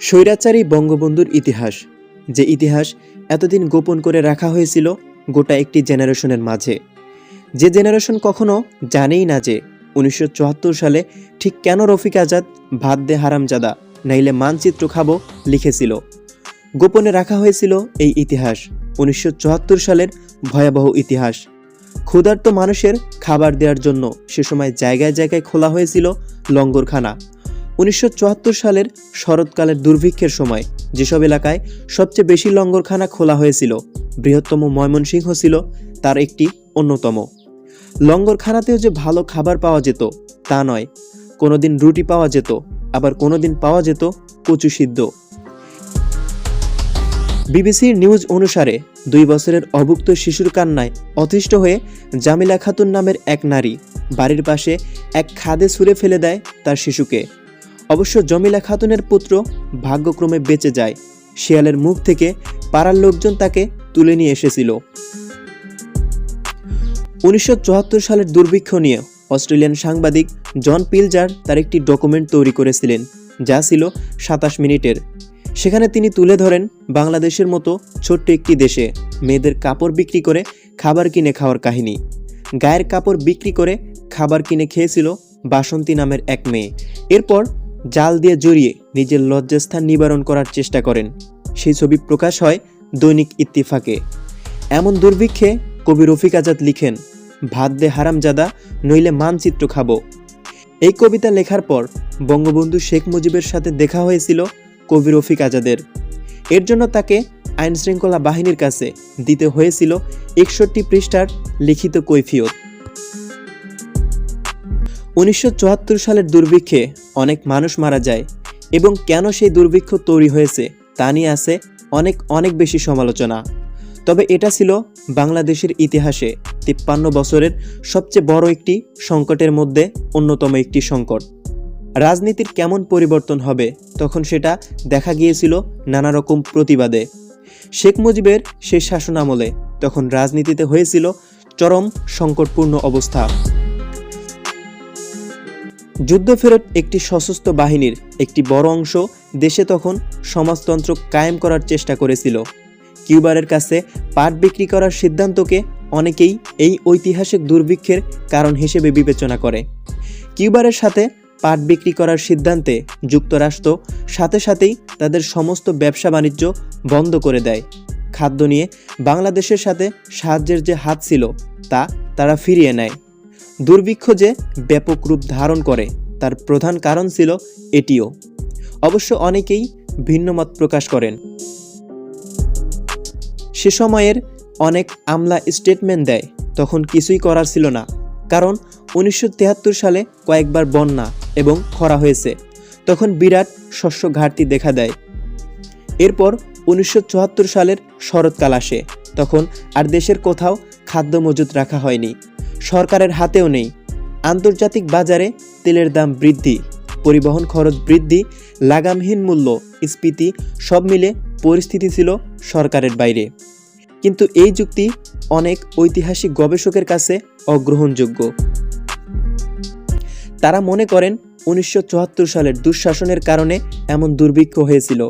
স্বৈরাচারী বঙ্গবন্ধুর ইতিহাস, যে ইতিহাস এতদিন গোপন করে রাখা হয়েছিল গোটা একটি জেনারেশনের মাঝে। যে জেনারেশন কখনো জানেই না যে উনিশশো চুয়াত্তর সালে ঠিক কেন রফিক আজাদ, ভাত দে হারামজাদা, নাইলে মানচিত্র খাব লিখেছিল। গোপনে রাখা হয়েছিল এই ইতিহাস, উনিশশো চুয়াত্তর সালের ভয়াবহ ইতিহাস। ক্ষুধার্ত মানুষের খাবার দেওয়ার জন্য সে সময় জায়গায় জায়গায় খোলা হয়েছিল লঙ্গরখানা। উনিশশো চুয়াত্তর সালের শরৎকালের দুর্ভিক্ষের সময় যেসব এলাকায় সবচেয়ে বেশি লঙ্গরখানা খোলা হয়েছিল, বৃহত্তম ময়মনসিংহ ছিল তার একটি অন্যতম। লঙ্গরখানাতেও যে ভালো খাবার পাওয়া যেত, তা নয়, কোনোদিন রুটি পাওয়া যেত, আবার কোনোদিন পাওয়া যেত কচু সিদ্ধ। বিবিসির নিউজ অনুসারে দুই বছরের অভুক্ত শিশুর কান্নায় অতিষ্ঠ হয়ে জামিলা খাতুন নামের এক নারী বাড়ির পাশে এক খাদে ছুঁড়ে ফেলে দেয় তার শিশুকে। অবশ্য জমিলা খাতুনের পুত্র ভাগ্যক্রমে বেঁচে যায়। শিয়ালের মুখ থেকে পাড়ার লোকজন তাকে তুলে নিয়ে এসেছিল। উনিশশো চুয়াত্তর সালের দুর্ভিক্ষ নিয়ে অস্ট্রেলিয়ান সাংবাদিক জন পিলজার তার একটি ডকুমেন্ট তৈরি করেছিলেন, যা ছিল সাতাশ মিনিটের। সেখানে তিনি তুলে ধরেন বাংলাদেশের মতো ছোট্ট একটি দেশে মেয়েদের কাপড় বিক্রি করে খাবার কিনে খাওয়ার কাহিনী। গায়ের কাপড় বিক্রি করে খাবার কিনে খেয়েছিল বাসন্তী নামের এক মেয়ে। এরপর জাল দিয়ে জড়িয়ে নিজের লজ্জাস্থান নিবারণ করার চেষ্টা করেন। সেই ছবি প্রকাশ হয় দৈনিক ইত্তিফাকে। এমন দুর্ভিক্ষে কবি রফিক আজাদ লিখেন, ভাত দে হারামজাদা, নইলে মানচিত্র খাব। এই কবিতা লেখার পর বঙ্গবন্ধু শেখ মুজিবের সাথে দেখা হয়েছিল কবি রফিক আজাদের। এর জন্য তাকে আইনশৃঙ্খলা বাহিনীর কাছে দিতে হয়েছিল একষট্টি পৃষ্ঠার লিখিত কৈফিয়ত। উনিশশো চুয়াত্তর সালের দুর্ভিক্ষে অনেক মানুষ মারা যায় এবং কেন সেই দুর্ভিক্ষ তৈরি হয়েছে তা নিয়ে আছে অনেক অনেক বেশি সমালোচনা। তবে এটা ছিল বাংলাদেশের ইতিহাসে তিপ্পান্ন বছরের সবচেয়ে বড় একটি সংকটের মধ্যে অন্যতম একটি সংকট। রাজনীতির কেমন পরিবর্তন হবে তখন সেটা দেখা গিয়েছিল নানা রকম প্রতিবাদে। শেখ মুজিবের শেষ শাসনামলে তখন রাজনীতিতে হয়েছিল চরম সংকটপূর্ণ অবস্থা। যুদ্ধফেরত একটি সশস্ত্র বাহিনীর একটি বড় অংশ দেশে তখন সমাজতন্ত্র কায়েম করার চেষ্টা করেছিল। কিউবারের কাছে পাট বিক্রি করার সিদ্ধান্তকে অনেকেই এই ঐতিহাসিক দুর্ভিক্ষের কারণ হিসেবে বিবেচনা করে। কিউবারের সাথে পাট বিক্রি করার সিদ্ধান্তে যুক্তরাষ্ট্র সাথে সাথেই তাদের সমস্ত ব্যবসা বাণিজ্য বন্ধ করে দেয়। খাদ্য নিয়ে বাংলাদেশের সাথে সাহায্যের যে হাত ছিল, তা তারা ফিরিয়ে নেয়। দুর্ভিক্ষ যে ব্যাপক রূপ ধারণ করে, তার প্রধান কারণ ছিল এটিও। অবশ্য অনেকেই ভিন্নমত প্রকাশ করেন। সে সময়ের অনেক আমলা স্টেটমেন্ট দেয়, তখন কিছুই করার ছিল না, কারণ উনিশশো সালে কয়েকবার বন্যা এবং খরা হয়েছে, তখন বিরাট শস্য ঘাটতি দেখা দেয়। এরপর উনিশশো চুয়াত্তর সালের শরৎকাল আসে, তখন আর দেশের কোথাও খাদ্য মজুত রাখা হয়নি। সরকারের হাতেও নেই। আন্তর্জাতিক বাজারে তেলের দাম বৃদ্ধি, পরিবহন খরচ বৃদ্ধি, লাগামহীন মূল্য, স্ফীতি সব মিলে পরিস্থিতি ছিল সরকারের বাইরে। কিন্তু এই যুক্তি অনেক ঐতিহাসিক গবেষকের কাছে অগ্রহণযোগ্য। তারা মনে করেন উনিশশো চুয়াত্তর সালের দুঃশাসনের কারণে এমন দুর্ভিক্ষ হয়েছিল।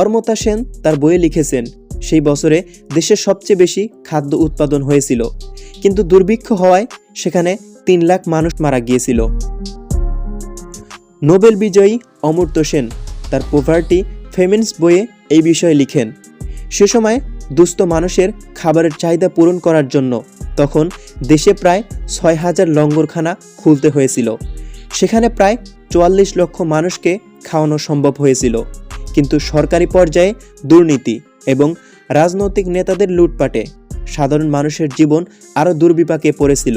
অর্মতা সেন তার বইয়ে লিখেছেন, সেই বছরে দেশের সবচেয়ে বেশি খাদ্য উৎপাদন হয়েছিল, কিন্তু দুর্ভিক্ষ হওয়ায় সেখানে তিন লাখ মানুষ মারা গিয়েছিল। নোবেল বিজয়ী অমর্ত্য সেন তার পোভার্টি ফেমিনস বইয়ে এই বিষয়ে লিখেন, সে সময় দুস্থ মানুষের খাবারের চাহিদা পূরণ করার জন্য তখন দেশে প্রায় ছয় হাজার লঙ্গরখানা খুলতে হয়েছিল, সেখানে প্রায় চুয়াল্লিশ লক্ষ মানুষকে খাওয়ানো সম্ভব হয়েছিল। কিন্তু সরকারি পর্যায়ে দুর্নীতি এবং রাজনৈতিক নেতাদের লুটপাটে সাধারণ মানুষের জীবন আরও দুর্বিপাকে পড়েছিল।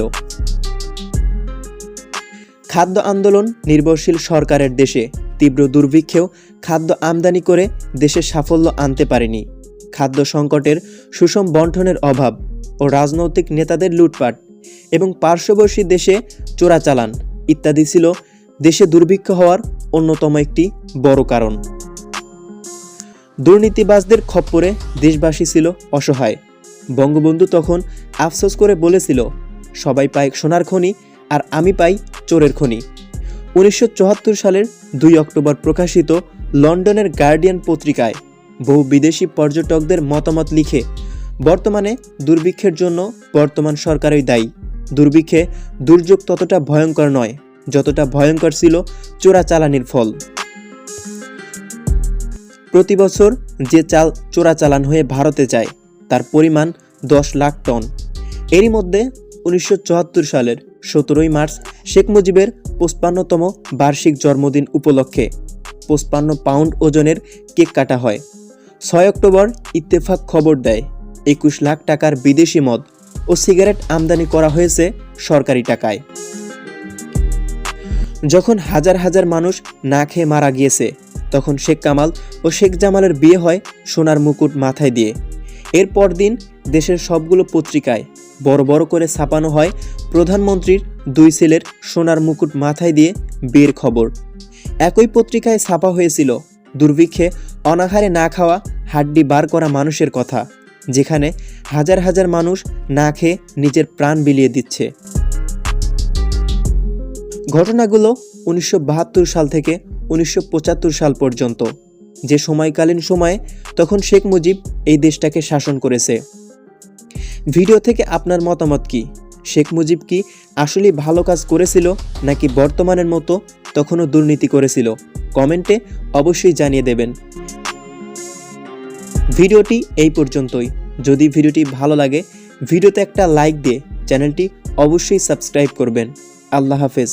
খাদ্য আন্দোলন নির্ভরশীল সরকারের দেশে তীব্র দুর্ভিক্ষেও খাদ্য আমদানি করে দেশে সাফল্য আনতে পারেনি। খাদ্য সংকটের সুষম বন্টনের অভাব ও রাজনৈতিক নেতাদের লুটপাট এবং পার্শ্ববর্তী দেশে চোরাচালান ইত্যাদি ছিল দেশে দুর্ভিক্ষ হওয়ার অন্যতম একটি বড় কারণ। দুর্নীতিবাজদের খপ্পরে দেশবাসী ছিল অসহায়। বঙ্গবন্ধু তখন আফসোস করে বলেছিল, সবাই পায় সোনার খনি আর আমি পাই চোরের খনি। উনিশশো চুয়াত্তর সালের দুই অক্টোবর প্রকাশিত লন্ডনের গার্ডিয়ান পত্রিকায় বহু বিদেশি পর্যটকদের মতামত লিখে, বর্তমানে দুর্ভিক্ষের জন্য বর্তমান সরকারই দায়ী। দুর্ভিক্ষে দুর্যোগ ততটা ভয়ঙ্কর নয়, যতটা ভয়ঙ্কর ছিল চোরাচালানির ফল। প্রতি বছর যে চাল চোরাচালান হয়ে ভারতে যায়, তার পরিমাণ দশ লাখ টন। এরই মধ্যে উনিশশো চুয়াত্তর সালের সতেরোই মার্চ শেখ মুজিবের পঁচপান্নতম বার্ষিক জন্মদিন উপলক্ষে পঁচপান্ন পাউন্ড ওজনের কেক কাটা হয়। ছয় অক্টোবর ইত্তেফাক খবর দেয়, একুশ লাখ টাকার বিদেশি মদ ও সিগারেট আমদানি করা হয়েছে সরকারি টাকায়। যখন হাজার হাজার মানুষ না খেয়ে মারা গিয়েছে তখন শেখ কামাল ও শেখ জামালের বিয়ে হয় সোনার মুকুট মাথায় দিয়ে। এরপর দিন দেশের সবগুলো পত্রিকায় বড় বড় করে ছাপানো হয় প্রধানমন্ত্রীর দুই ছেলের সোনার মুকুট মাথায় দিয়ে বিয়ের খবর। একই পত্রিকায় ছাপা হয়েছিল দুর্ভিক্ষে অনাহারে না খাওয়া, হাড্ডি বার করা মানুষের কথা, যেখানে হাজার হাজার মানুষ না খেয়ে নিজের প্রাণ বিলিয়ে দিচ্ছে। ঘটনাগুলো উনিশশো বাহাত্তর সাল থেকে উনিশশো পঁচাত্তর সাল পর্যন্ত। যে সময়কালীন সময়ে তখন শেখ মুজিব এই দেশটাকে শাসন করেছে। ভিডিও থেকে আপনার মতামত কি? শেখ মুজিব কি আসলে ভালো কাজ করেছিল নাকি বর্তমানের মতো তখনও দুর্নীতি করেছিল? কমেন্টে অবশ্যই জানিয়ে দেবেন। ভিডিওটি এই পর্যন্তই। যদি ভিডিওটি ভালো লাগে, ভিডিওতে একটা লাইক দিয়ে চ্যানেলটি অবশ্যই সাবস্ক্রাইব করবেন। আল্লাহ হাফেজ।